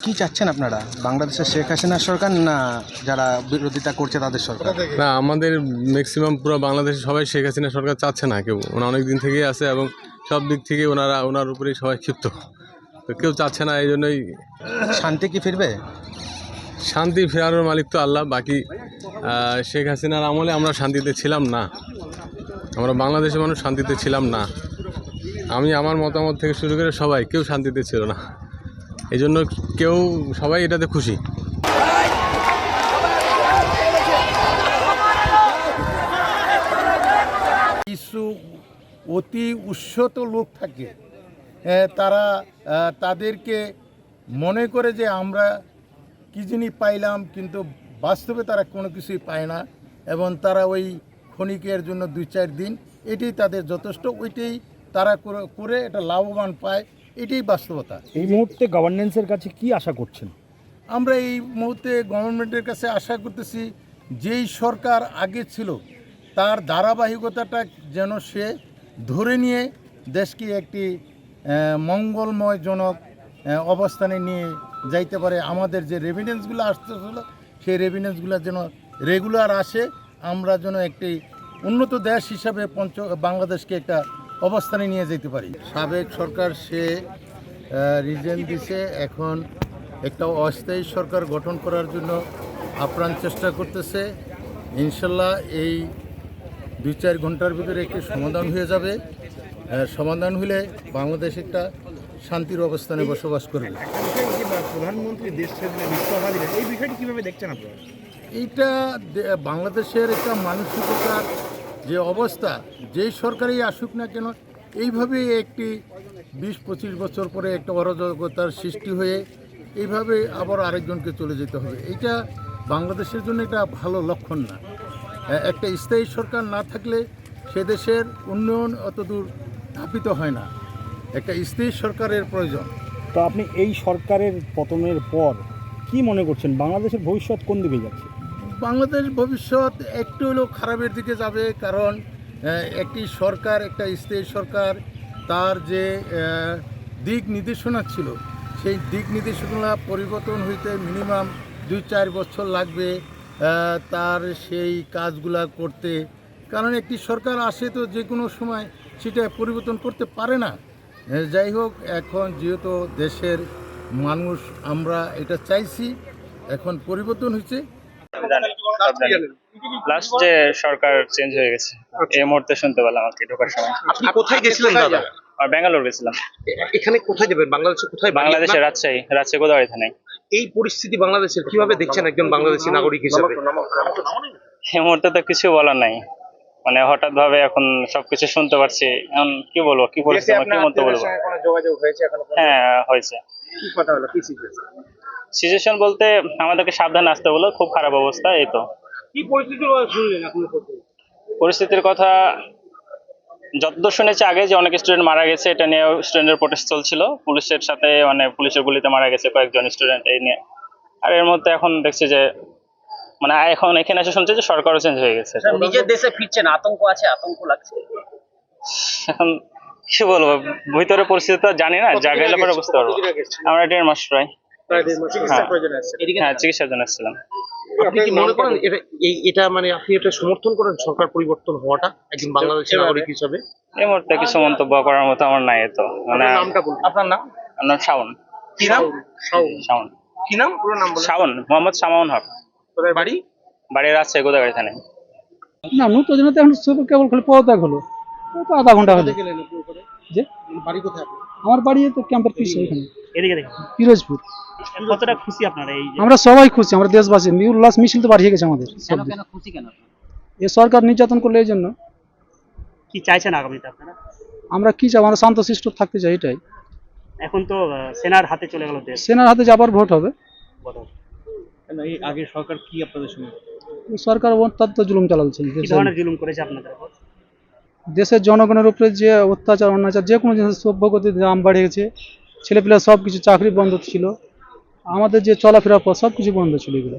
কি চাচ্ছেন আপনারা? বাংলাদেশের শেখ হাসিনা সরকার না যারা বিরোধিতা করছে তাদের সরকার? না আমাদের ম্যাক্সিমাম পুরো বাংলাদেশে সবাই শেখ হাসিনা সরকার চাচ্ছে না কেউ। ওনা অনেক দিন থেকেই আছে এবং সব দিক থেকে ওনারা ওনার উপরেই সবাই ক্ষিপ্ত। তো কেউ চাচ্ছে না এই জন্যই শান্তি কি ফিরবে? শান্তি ফেরানোর মালিক তো আল্লাহ বাকি শেখ হাসিনার আমলে আমরা শান্তিতে ছিলাম না। আমরা বাংলাদেশের মানুষ শান্তিতে ছিলাম না। আমি আমার মতামত থেকে শুরু করে সবাই কেউ শান্তিতে ছিল না। এই জন্য কেউ সবাই এটাতে খুশি। কিছু অতি উৎসত লোক থাকে তারা তাদেরকে মনে করে যে আমরা কি জিনিস পাইলাম, কিন্তু বাস্তবে তারা কোনো কিছুই পায় না এবং তারা ওই ক্ষণিকের জন্য দুই চার দিন এটাই তাদের যথেষ্ট, ওইটাই তারা করে এটা লাভবান পায়। এটাই বাস্তবতা। এই মুহূর্তে গভর্নেন্সের কাছে কি আশা করছেন? আমরা এই মুহূর্তে গভর্নমেন্টের কাছে আশা করতেছি যেই সরকার আগে ছিল তার ধারাবাহিকতাটা যেন সে ধরে নিয়ে দেশকে একটি মঙ্গলময়জনক অবস্থানে নিয়ে যাইতে পারে। আমাদের যে রেভিডেন্সগুলো আসতেছিল সেই রেভিডেন্সগুলো যেন রেগুলার আসে আমরা যেন একটি উন্নত দেশ হিসাবে পঞ্চ বাংলাদেশকে একটা অবস্থানে নিয়ে যেতে পারি। সাবেক সরকার সে রিজেন দিছে। এখন একটা অস্থায়ী সরকার গঠন করার জন্য আপ্রাণ চেষ্টা করতেছে। ইনশাল্লাহ এই দুই চার ঘণ্টার ভিতরে একটি সমাধান হয়ে যাবে। সমাধান হলে বাংলাদেশ একটা শান্তির অবস্থানে বসবাস করবে। প্রধানমন্ত্রী দেশ এই বিষয়টি কীভাবে দেখছেন আপনারা? এইটা বাংলাদেশের একটা মানসিকতার যে অবস্থা যেই সরকারই আসুক না কেন, এইভাবে একটি বিশ পঁচিশ বছর পরে একটা অরাজকতার সৃষ্টি হয়ে এইভাবে আবার আরেকজনকে চলে যেতে হবে। এটা বাংলাদেশের জন্য এটা ভালো লক্ষণ না। একটা স্থায়ী সরকার না থাকলে সে দেশের উন্নয়ন অতদূর ধাপিত হয় না। একটা স্থায়ী সরকারের প্রয়োজন। তো আপনি এই সরকারের পতনের পর কি মনে করছেন? বাংলাদেশের ভবিষ্যৎ কোন দিকে যাচ্ছে? বাংলাদেশ ভবিষ্যৎ একটু হলেও খারাপের দিকে যাবে কারণ একটি সরকার, একটা স্থায়ী সরকার, তার যে দিক নির্দেশনা ছিল, সেই দিক নির্দেশনা পরিবর্তন হইতে মিনিমাম দুই চার বছর লাগবে তার সেই কাজগুলা করতে। কারণ একটি সরকার আসে তো যে কোনো সময় সেটা পরিবর্তন করতে পারে না। যাই হোক, এখন যেহেতু দেশের মানুষ, আমরা এটা চাইছি, এখন পরিবর্তন হয়েছে লাস্ট যে সরকার চেঞ্জ হয়ে গেছে এই মুহূর্তে শুনতে পেলাম আর কি ঢোকার সময়। আপনি কোথায় গেছিলেন দাদা? আর ব্যাঙ্গালোর গেছিলাম। এখানে কোথায় যাবেন? বাংলাদেশে কোথায়? বাংলাদেশের আপনার? রাজশাহী রাজশাহী থানায়। এই পরিস্থিতি বাংলাদেশের কীভাবে দেখছেন একজন বাংলাদেশী নাগরিক হিসেবে? এই মুহূর্তে তো কিছু বলার নাই। মানে হঠাৎ ভাবে এখন সবকিছু শুনতে পারছি। এখন কি বলব কি পরিস্থিতি কি মন্তব্য বলব? যোগাযোগ হয়েছে হ্যাঁ হয়েছে। কি কথা হলো? কি সিচুয়েশন বলতে আমাদেরকে সাবধানে আসতে বলো খুব খারাপ অবস্থা এই তো। কি পরিস্থিতি শুনলেন আপনি পরিস্থিতির কথা যতদূর শুনেছি আগে যে অনেক স্টুডেন্ট মারা গেছে এটা নিয়ে স্টুডেন্টের প্রোটেস্ট চলছিল। পুলিশের সাথে মানে পুলিশের গুলিতে মারা গেছে কয়েকজন স্টুডেন্ট এই নিয়ে। আর এর মধ্যে এখন দেখছি যে মানে এখন এখানে এসে শুনছে যে সরকারও চেঞ্জ হয়ে গেছে। নিজের দেশে ফিরছেন আতঙ্ক আছে আতঙ্ক লাগছে। এখন কি বলব ভিতরে পরিস্থিতি তো জানি না গেলে পরে বুঝতে পারব আমরা দেড় মাস প্রায়। হ্যাঁ। এদিকে হ্যাঁ চিকিৎসার জন্য এসেছিলাম আপনি কি মনে করেন এটা এই- এটা মানে আপনি এটা সমর্থন করেন সরকার পরিবর্তন হওয়াটা? একজন বাংলাদেশী নাগরিক হিসেবে? এই মুহূর্তে কিছু মন্তব্য করার মতো আমার নাই তো মানে নামটা বলুন। আপনার নাম? আমার নাম শাওন। কি নাম? শাওন কি নাম? পুরো নাম বলুন। শাওন মোহাম্মদ শামাউন হক। কোথায় বাড়ি? বাড়ির রাজশাহী গোদাগাড়ি থানায় না নতুন জন্য তো এখন কেবল খালি পদত্যাগ হলো। তো আধা ঘণ্টা হলো। গেলেন আপনি উপরে যে? বাড়ি কোথায় আমার বাড়ি তো ক্যাম্পের পিছনে এখানে এদিকে দেখুন। পিরোজপুর। কতটা খুশি আপনারা এই আমরা সবাই খুশি আমরা দেশবাসী। উল্লাস মিছিল তো বাড়িয়ে গেছে আমাদের কেন খুশি কেন? এ সরকার নির্যাতন করলে এই জন্য। কি চাইছেন আগামীতে আপনারা? আমরা কি চাই? আমরা শান্ত শিষ্ট থাকতে চাই এটাই। এখন তো সেনার হাতে চলে গেল দেশ। সেনার হাতে যাবার ভোট হবে। এই আগে সরকার কি আপনাদের সঙ্গে? সরকার অত্যন্ত জুলুম চালাচ্ছে। কি দেশের- ধরনের জুলুম করেছে আপনাদের? দেশের জনগণের উপরে যে অত্যাচার অনাচার যে কোনো জিনিসের সভ্যগতির দাম বাড়ে গেছে ছেলেপিলা সব কিছু চাকরি বন্ধ ছিল। আমাদের যে চলাফেরা পথ সব কিছু বন্ধ ছিল এগুলো।